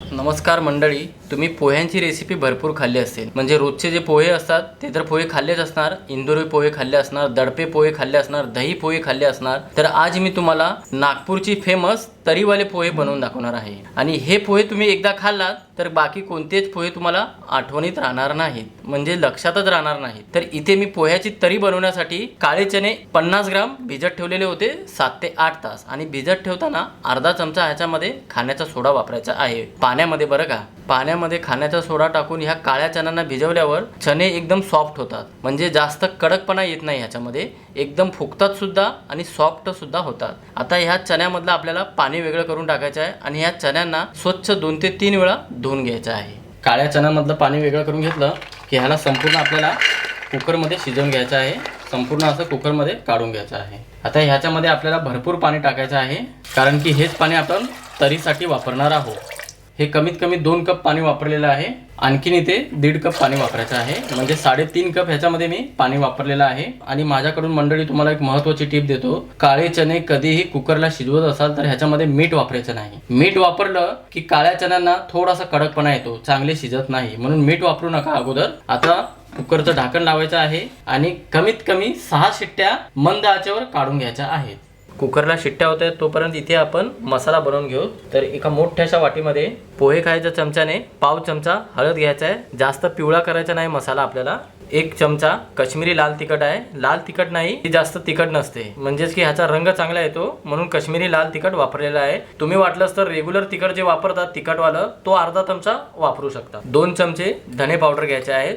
नमस्कार मंडळी तुम्ही पोह्यांची रेसिपी भरपूर खाल्ली असेल. म्हणजे रोजचे जे पोहे असतात ते तर पोहे खाल्लेच असणार इंदोरी पोहे खाल्ले असणार दडपे पोहे खाल्ले असणार दही पोहे खाल्ले असणार. तर आज मी तुम्हाला नागपूरची फेमस तरीवाले पोहे बनवून दाखवणार आहे. आणि हे पोहे तुम्ही एकदा खाल्लात तर बाकी कोणतेच पोहे तुम्हाला आठवणीत राहणार नाहीत. म्हणजे लक्षातच राहणार नाहीत. तर इथे मी पोह्याची तरी बनवण्यासाठी काळे चणे पन्नास ग्राम भिजत ठेवलेले होते सात ते आठ तास. आणि भिजत ठेवताना अर्धा चमचा ह्याच्यामध्ये खाण्याचा सोडा वापरायचा आहे. पाण्यामध्ये बरं का? पाण्यामध्ये खाण्याचा सोडा टाकून ह्या काळ्या चण्यांना भिजवल्यावर चणे एकदम सॉफ्ट होतात. म्हणजे जास्त कडकपणा येत नाही ह्याच्यामध्ये. एकदम फुगतात सुद्धा आणि सॉफ्ट सुद्धा होतात. आता ह्या चण्यामधलं आपल्याला पाणी वेगळं करून टाकायचं आहे आणि ह्या चण्यांना स्वच्छ दोन ते तीन वेळा धुवून घ्यायचं आहे. काळ्या चण्यामधलं पाणी वेगळं करून घेतलं की ह्याला संपूर्ण आपल्याला कुकरमध्ये शिजवून घ्यायचं आहे. संपूर्ण असं कुकरमध्ये काढून घ्यायचं आहे. आता ह्याच्यामध्ये आपल्याला भरपूर पाणी टाकायचं आहे. कारण की हेच पाणी आपण तरीसाठी वापरणार आहोत. हे कमीत कमी दोन कप पाणी वापरलेलं आहे. आणखीन इथे दीड कप पाणी वापरायचं आहे. म्हणजे साडेतीन कप ह्याच्यामध्ये मी पाणी वापरलेलं आहे. आणि माझ्याकडून मंडळी तुम्हाला एक महत्वाची टीप देतो. काळे चणे कधीही कुकरला शिजवत असाल तर ह्याच्यामध्ये मीठ वापरायचं नाही. मीठ वापरलं की काळ्या चण्यांना थोडासा कडकपणा येतो. चांगले शिजत नाही. म्हणून मीठ वापरू नका अगोदर. आता कुकरचं ढाकण लावायचं आहे. आणि कमीत कमी सहा शिट्ट्या मंद आचेवर काढून घ्यायच्या आहेत. कुकरला शिट्ट्या होत आहेत तोपर्यंत इथे आपण मसाला बनवून घेऊ. तर एका मोठ्याशा वाटीमध्ये पोहे खायच्या चमच्याने पाव चमचा हळद घ्यायचा आहे. जास्त पिवळा करायचा नाही मसाला आपल्याला. एक चमचा कश्मीरी लाल तिखट आहे. लाल तिखट नाही ती जास्त तिखट नसते. म्हणजेच की ह्याचा रंग चांगला येतो म्हणून कश्मीरी लाल तिखट वापरलेला आहे. तुम्ही वाटलंच तर रेग्युलर तिखट जे वापरतात तिखटवालं तो अर्धा चमचा वापरू शकता. दोन चमचे धने पावडर घ्यायचे आहेत.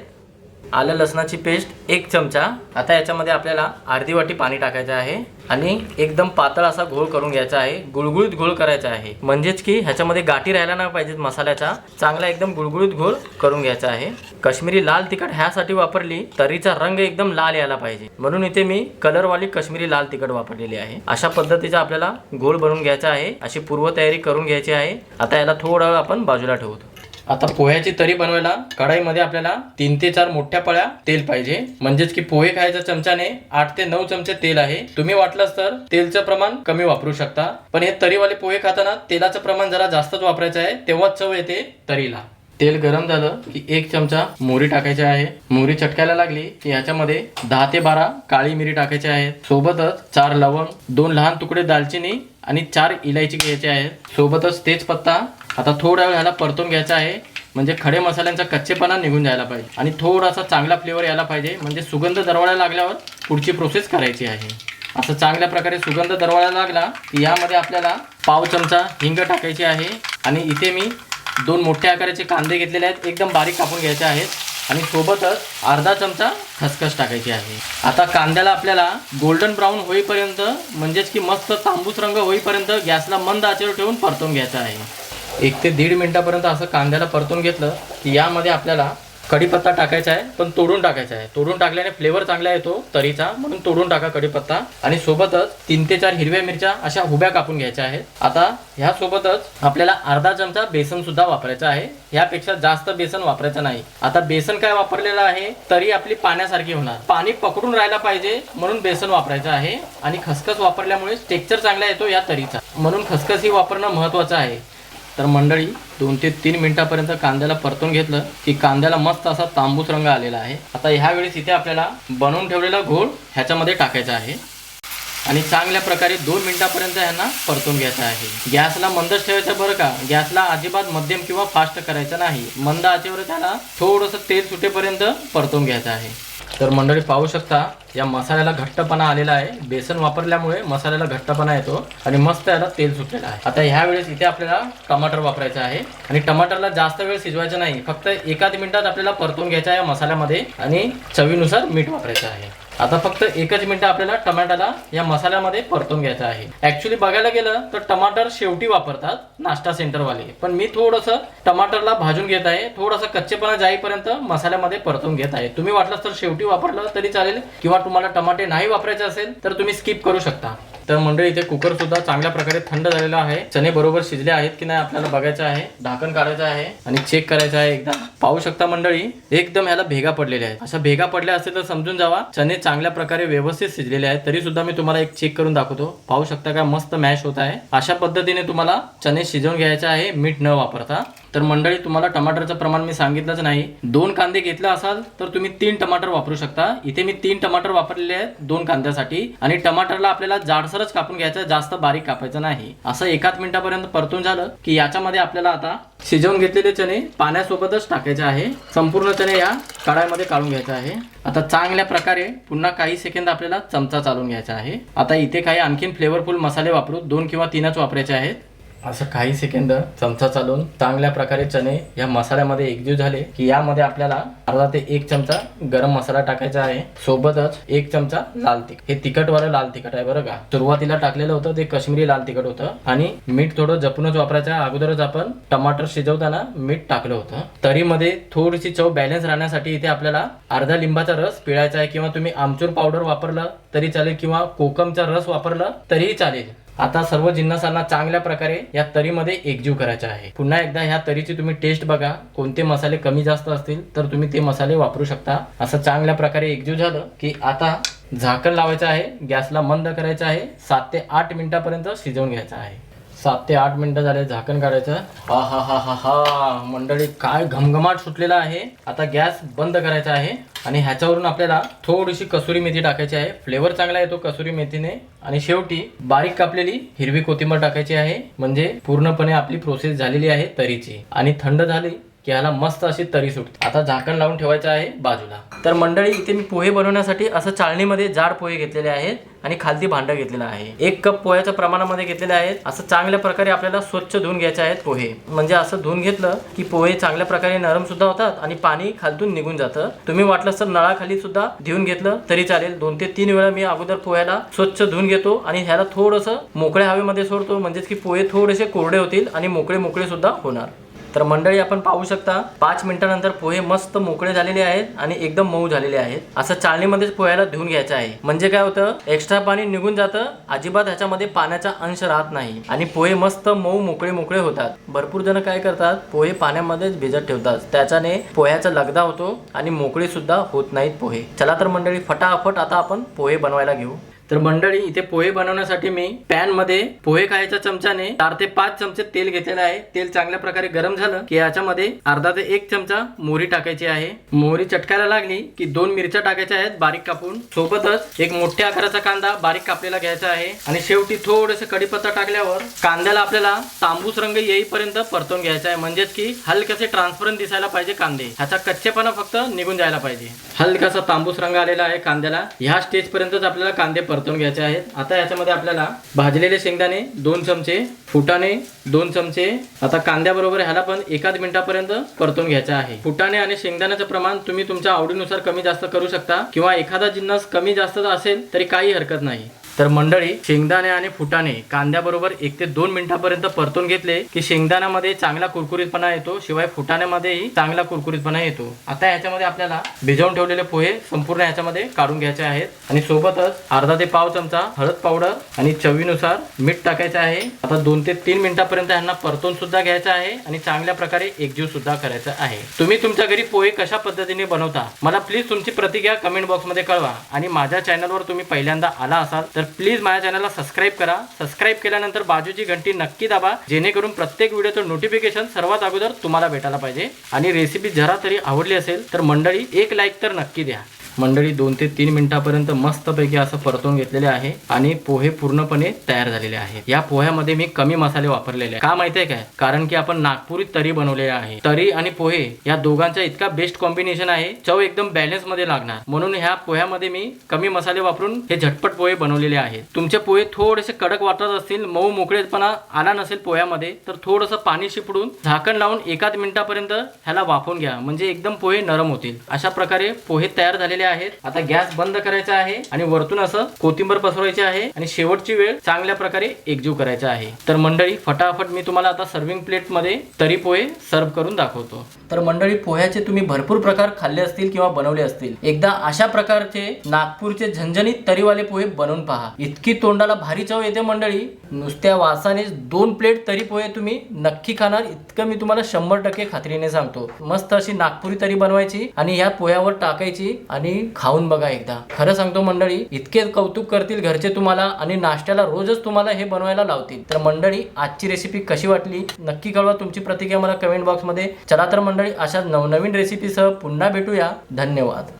आलं लसणाची पेस्ट एक चमचा. आता याच्यामध्ये आपल्याला अर्धी वाटी पाणी टाकायचं आहे आणि एकदम पातळ असा घोळ करून घ्यायचा आहे. गुळगुळीत घोळ करायचा आहे. म्हणजेच की ह्याच्यामध्ये गाठी राहायला नाही पाहिजेत मसाल्याचा. चांगला एकदम गुळगुळीत घोळ करून घ्यायचा आहे. कश्मीरी लाल तिखट ह्यासाठी वापरली तरीचा रंग एकदम लाल यायला पाहिजे. म्हणून इथे मी कलरवाली कश्मीरी लाल तिखट वापरलेली आहे. अशा पद्धतीचा आपल्याला घोळ बनवून घ्यायचा आहे. अशी पूर्वतयारी करून घ्यायची आहे. आता याला थोडा आपण बाजूला ठेवतो. आता पोह्याची तरी बनवायला कढाईमध्ये आपल्याला तीन ते चार मोठ्या पळ्या तेल पाहिजे. म्हणजेच की पोहे खायच्या चमच्याने आठ ते नऊ चमचे तेल आहे. तुम्ही वाटलंच तर तेलचं प्रमाण कमी वापरू शकता. पण हे तरीवाले पोहे खाताना तेलाचं प्रमाण जरा जास्तच वापरायचं आहे. तेव्हाच चव येते तरीला. तेल गरम झालं की एक चमचा मोहरी टाकायची आहे. मोहरी चटकायला लागली की ह्याच्यामध्ये दहा ते बारा काळी मिरी टाकायची आहे. सोबतच चार लवंग दोन लहान तुकडे दालचिनी आणि चार इलायची घ्यायची आहेत सोबतच तेजपत्ता आता थोडा वेळ ह्याला परतून घ्यायचा आहे. म्हणजे खडे मसाल्यांचा कच्चेपणा निघून जायला पाहिजे. आणि थोडासा चांगला फ्लेवर यायला पाहिजे. म्हणजे सुगंध दरवळायला लागल्यावर पुढची प्रोसेस करायची आहे. असं चांगल्या प्रकारे सुगंध दरवळायला लागला की यामध्ये आपल्याला पाव चमचा हिंग टाकायची आहे. आणि इथे मी दोन मोठ्या आकाराचे कांदे घेतलेले आहेत. एकदम बारीक कापून घ्यायचे आहेत. आणि सोबतच अर्धा चमचा खसखस टाकायची आहे. आता कांद्याला आपल्याला गोल्डन ब्राऊन होईपर्यंत म्हणजेच की मस्त तांबूस रंग होईपर्यंत गॅसला मंद आचेवर ठेवून परतून घ्यायचा आहे. एक ते दीड मिनिटापर्यंत असं कांद्याला परतून घेतलं की यामध्ये आपल्याला कढीपत्ता टाकायचा आहे पण तोडून टाकायचा आहे. तोडून टाकल्याने फ्लेवर चांगला येतो तरीचा म्हणून तोडून टाका कढीपत्ता. आणि सोबतच तीन ते चार हिरव्या मिरच्या अशा हुब्या कापून घ्यायच्या आहेत. आता ह्या सोबतच आपल्याला अर्धा चमचा बेसन सुद्धा वापरायचा आहे. ह्यापेक्षा जास्त बेसन वापरायचं नाही. आता बेसन काय वापरलेलं आहे तरी आपली पाण्यासारखी होणार. पाणी पकडून राहायला पाहिजे म्हणून बेसन वापरायचं आहे. आणि खसखस वापरल्यामुळे टेक्स्चर चांगला येतो या तरीचा. म्हणून खसखस ही वापरणं महत्वाचं आहे. तर मंडळी दोन ते तीन मिनिटापर्यंत कांद्याला परतून घेतलं की कांद्याला मस्त असा तांबूस रंग आलेला आहे. आता ह्या वेळेस इथे आपल्याला बनवून ठेवलेला घोळ ह्याच्यामध्ये टाकायचा आहे. आणि चांगल्या प्रकारे दोन मिनिटापर्यंत ह्यांना परतून घ्यायचं आहे. गॅसला मंदच ठेवायचं बरं का? गॅसला अजिबात मध्यम किंवा फास्ट करायचं नाही. मंद आचेवर त्याला थोडंसं तेल सुटेपर्यंत परतून घ्यायचं आहे. तर मंडळी पाहू शकता या मसाल्याला घट्टपणा आलेला आहे. बेसन वापरल्यामुळे मसाल्याला घट्टपणा येतो आणि मस्त याला तेल सुटलेलं आहे. आता ह्या वेळेस इथे आपल्याला टमाटर वापरायचं आहे. आणि टमाटरला जास्त वेळ शिजवायचं नाही. फक्त एकाच मिनिटात आपल्याला परतून घ्यायचं आहे या मसाल्यामध्ये आणि चवीनुसार मीठ वापरायचं आहे. आता फक्त एकच मिनिट आपल्याला टमाटाला या मसाल्यामध्ये परतून घ्यायचं आहे. ऍक्च्युली बघायला गेलं तर टमाटर शेवटी वापरतात नाश्ता सेंटरवाले. पण मी थोडंसं टमाटरला भाजून घेत आहे थोडासा कच्चेपणा जाईपर्यंत मसाल्यामध्ये परतून घेत आहे. तुम्ही वाटलं तर शेवटी वापरलं तरी चालेल किंवा तुम्हाला टमाटे नाही वापरायचे असेल तर तुम्ही स्किप करू शकता. तर मंडळी इथे कुकर सुद्धा चांगल्या प्रकारे थंड झालेला आहे. चणे बरोबर शिजले आहेत की नाही आपल्याला बघायचं आहे. ढाकण काढायचं आहे आणि चेक करायचं आहे एकदा. पाहू शकता मंडळी एकदम ह्याला भेगा पडलेल्या आहेत. अशा भेगा पडल्या असतील तर समजून जावा. चणे चांगल्या प्रकारे व्यवस्थित शिजलेले आहेत. तरी सुद्धा मी तुम्हाला एक चेक करून दाखवतो. पाहू शकता का मस्त मॅश होत आहे. अशा पद्धतीने तुम्हाला चणे शिजवून घ्यायचे आहे. मीठ न वापरता. तर मंडळी तुम्हाला टमाटरचं प्रमाण मी सांगितलंच नाही. दोन कांदे घेतले असाल तर तुम्ही तीन टमाटर वापरू शकता. इथे मी तीन टमाटर वापरलेले आहेत दोन कांद्यासाठी. आणि टमाटरला आपल्याला जाडसरच कापून घ्यायचं जास्त बारीक कापायचं नाही. असं एकाच मिनिटापर्यंत परतून झालं की याच्यामध्ये आपल्याला आता शिजवून घेतलेले चणे पाण्यासोबतच टाकायचे आहे. संपूर्ण चणे या कढाईमध्ये काढून घ्यायचे आहे. आता चांगल्या प्रकारे पुन्हा काही सेकंद आपल्याला चमचा चालून घ्यायचा आहे. आता इथे काही आणखीन फ्लेवरफुल मसाले वापरू. दोन किंवा तीनच वापरायचे आहेत. असं काही सेकंद चमचा चालवून चांगल्या प्रकारे चणे या मसाल्यामध्ये एकजीव झाले की यामध्ये आपल्याला अर्धा ते एक चमचा गरम मसाला टाकायचा आहे. सोबतच एक चमचा लाल तिखट. हे तिखटवालं लाल तिखट आहे बरं का. सुरुवातीला टाकलेलं होतं ते काश्मीरी लाल तिखट होतं आणि मीठ थोडं जपूनच वापरायचं. अगोदरच आपण टमाटर शिजवताना मीठ टाकलं होतं. तरीमध्ये थोडीशी चव बॅलन्स राहण्यासाठी इथे आपल्याला अर्धा लिंबाचा रस पिळायचा आहे किंवा तुम्ही आमचूर पावडर वापरलं तरी चालेल किंवा कोकमचा रस वापरला तरीही चालेल. आता सर्व जिन्नसांना चांगल्या प्रकारे या तरीमध्ये एकजीव करायचा आहे. पुन्हा एकदा ह्या तरीची तुम्ही टेस्ट बघा कोणते मसाले कमी जास्त असतील तर तुम्ही ते मसाले वापरू शकता. असं चांगल्या प्रकारे एकजीव झालं की आता झाकण लावायचं आहे गॅसला मंद करायचं आहे सात ते आठ मिनिटापर्यंत शिजवून घ्यायचं आहे. सात ते आठ मिनिटं झाले झाकण काढायचं हा हा हा हा हा. मंडळी काय घमघमाट सुटलेला आहे. आता गॅस बंद करायचा आहे. आणि ह्याच्यावरून आपल्याला थोडीशी कसुरी मेथी टाकायची आहे. फ्लेवर चांगला येतो कसुरी मेथीने. आणि शेवटी बारीक कापलेली हिरवी कोथिंबीर टाकायची आहे. म्हणजे पूर्णपणे आपली प्रोसेस झालेली आहे तरीची. आणि थंड झाली की ह्याला मस्त अशी तरी सुटते. आता झाकण लावून ठेवायचं आहे बाजूला. तर मंडळी इथे मी पोहे बनवण्यासाठी असं चाळणीमध्ये जाड पोहे घेतलेले आहेत. आणि खालती भांडं घेतलेलं आहे. एक कप पोह्याच्या प्रमाणामध्ये घेतलेले आहेत. असं चांगल्या प्रकारे आपल्याला स्वच्छ धुवून घ्यायचे आहेत पोहे. म्हणजे असं धुवून घेतलं की पोहे चांगल्या प्रकारे नरम सुद्धा होतात आणि पाणी खालतून निघून जातं. तुम्ही वाटलं तर नळाखाली सुद्धा धुवून घेतलं तरी चालेल. दोन ते तीन वेळा मी अगोदर पोह्याला स्वच्छ धुवून घेतो आणि ह्याला थोडंसं मोकळ्या हवेमध्ये सोडतो. म्हणजेच की पोहे थोडेसे कोरडे होतील आणि मोकळे मोकळे सुद्धा होणार. तर मंडळी आपण पाहू शकता पाच मिनिटानंतर पोहे मस्त मोकळे झालेले आहेत आणि एकदम मऊ झालेले आहेत. असं चाळणीमध्येच पोह्याला धुवून घ्यायचं आहे. म्हणजे काय होतं एक्स्ट्रा पाणी निघून जातं अजिबात ह्याच्यामध्ये पाण्याचा अंश राहत नाही आणि पोहे मस्त मऊ मोकळे मोकळे होतात. भरपूर जण काय करतात पोहे पाण्यामध्येच भिजत ठेवतात. त्याच्याने पोह्याचा लगदा होतो आणि मोकळे सुद्धा होत नाहीत पोहे. चला तर मंडळी फटाफट आता आपण पोहे बनवायला घेऊ. तर मंडळी इथे पोहे बनवण्यासाठी मी पॅनमध्ये पोहे खायच्या चमच्याने चार ते पाच चमचे तेल घेतलेलं आहे. तेल चांगल्या प्रकारे गरम झालं की याच्यामध्ये अर्धा ते एक चमचा मोहरी टाकायची आहे. मोहरी चटकायला लागली की दोन मिरच्या टाकायच्या आहेत बारीक कापून. सोबतच एक मोठ्या आकाराचा कांदा बारीक कापलेला घ्यायचा आहे. आणि शेवटी थोडस कडीपत्ता टाकल्यावर कांद्याला आपल्याला तांबूस रंग येईपर्यंत परतून घ्यायचा आहे. म्हणजेच की हलकसे ट्रान्सपरंट दिसायला पाहिजे कांदे. ह्याचा कच्चेपणा फक्त निघून जायला पाहिजे. हलकासा तांबूस रंग आलेला आहे कांद्याला. ह्या स्टेज पर्यंतच आपल्याला कांदे परत परतून घ्यायचे आहेत. आता याच्यामध्ये आपल्याला भाजलेले शेंगदाणे दोन चमचे फुटाणे दोन चमचे आता कांद्याबरोबर ह्याला पण एकाच मिनिटापर्यंत परतून घ्यायचा आहे. फुटाणे आणि शेंगदाण्याचं प्रमाण तुम्ही तुमच्या आवडीनुसार कमी जास्त करू शकता किंवा एखादा जिन्नस कमी जास्त असेल तरी काही हरकत नाही. तर मंडळी शेंगदाणे आणि फुटाणे कांद्याबरोबर एक ते दोन मिनिटापर्यंत परतून घेतले की शेंगदाण्यामध्ये चांगला कुरकुरीतपणा येतो शिवाय फुटाण्यामध्येही चांगला कुरकुरीतपणा येतो. आता याच्यामध्ये आपल्याला भिजवून ठेवलेले पोहे संपूर्ण ह्याच्यामध्ये काढून घ्यायचे आहेत. आणि सोबतच अर्धा ते पाव चमचा हळद पावडर आणि चवीनुसार मीठ टाकायचं आहे. आता दोन ते तीन मिनिटापर्यंत ह्यांना परतून सुद्धा घ्यायचं आहे आणि चांगल्या प्रकारे एकजीव सुद्धा करायचा आहे. तुम्ही तुमच्या घरी पोहे कशा पद्धतीने बनवता? मला प्लीज तुमची प्रतिक्रिया कमेंट बॉक्समध्ये कळवा. आणि माझ्या चॅनलवर तुम्ही पहिल्यांदा आला असाल तर प्लीज माझ्या चॅनलला सबस्क्राईब करा. सबस्क्राईब केल्यानंतर बाजूची घंटी नक्की दाबा. जेणेकरून प्रत्येक व्हिडिओचं नोटिफिकेशन सर्वात अगोदर तुम्हाला भेटायला पाहिजे. आणि रेसिपी जरा तरी आवडली असेल तर मंडळी एक लाईक तर नक्की द्या. मंडळी दोन ते तीन मिनिटापर्यंत मस्तपैकी असं परतून घेतलेले आहे आणि पोहे पूर्णपणे तयार झालेले आहेत. या पोह्यामध्ये मी कमी मसाले वापरलेले आहे का माहितीये काय? कारण की आपण नागपुरी तरी बनवलेले आहे. तरी आणि पोहे या दोघांचा इतका बेस्ट कॉम्बिनेशन आहे. चव एकदम बॅलन्समध्ये लागणार. म्हणून ह्या पोह्यामध्ये मी कमी मसाले वापरून हे झटपट पोहे बनवलेले आहेत. तुमचे पोहे थोडेसे कडक वाटत असतील मऊ मोकळेपणा आला नसेल पोह्यामध्ये तर थोडंसं पाणी शिपडून झाकण लावून एकाच मिनिटापर्यंत ह्याला वाफून घ्या. म्हणजे एकदम पोहे नरम होतील. अशा प्रकारे पोहे तयार झालेले आहेत. आता गॅस बंद करायचा आहे आणि वरतून असं कोथिंबर पसरवायची आहे आणि शेवटची वेळ चांगल्या प्रकारे एकजीव करायचा आहे. तर मंडळी फटाफट मी तुम्हाला आता सर्विंग प्लेटमध्ये तरी पोहे सर्व करून दाखवतो. तर मंडळी पोह्याचे तुम्ही भरपूर प्रकार खाल्ले असतील किंवा बनवले असतील. एकदा अशा प्रकारचे नागपूरचे झणझणीत तरीवाले पोहे बनवून पहा. इतकी तोंडाला भारी चव येते मंडळी. नुसत्या वासाने दोन प्लेट तरी पोहे तुम्ही नक्की खाणार. इतकं मी तुम्हाला शंभर टक्के खात्रीने सांगतो. मस्त अशी नागपुरी तरी बनवायची आणि ह्या पोह्यावर टाकायची आणि आणि खाऊन बघा एकदा. खरं सांगतो मंडळी इतके कौतुक करतील घरचे तुम्हाला आणि नाश्त्याला रोजच तुम्हाला हे बनवायला लावतील. तर मंडळी आजची रेसिपी कशी वाटली? नक्की कळवा तुमची प्रतिक्रिया मला कमेंट बॉक्समध्ये चला तर मंडळी अशा नवनवीन रेसिपीसह पुन्हा भेटूया. धन्यवाद.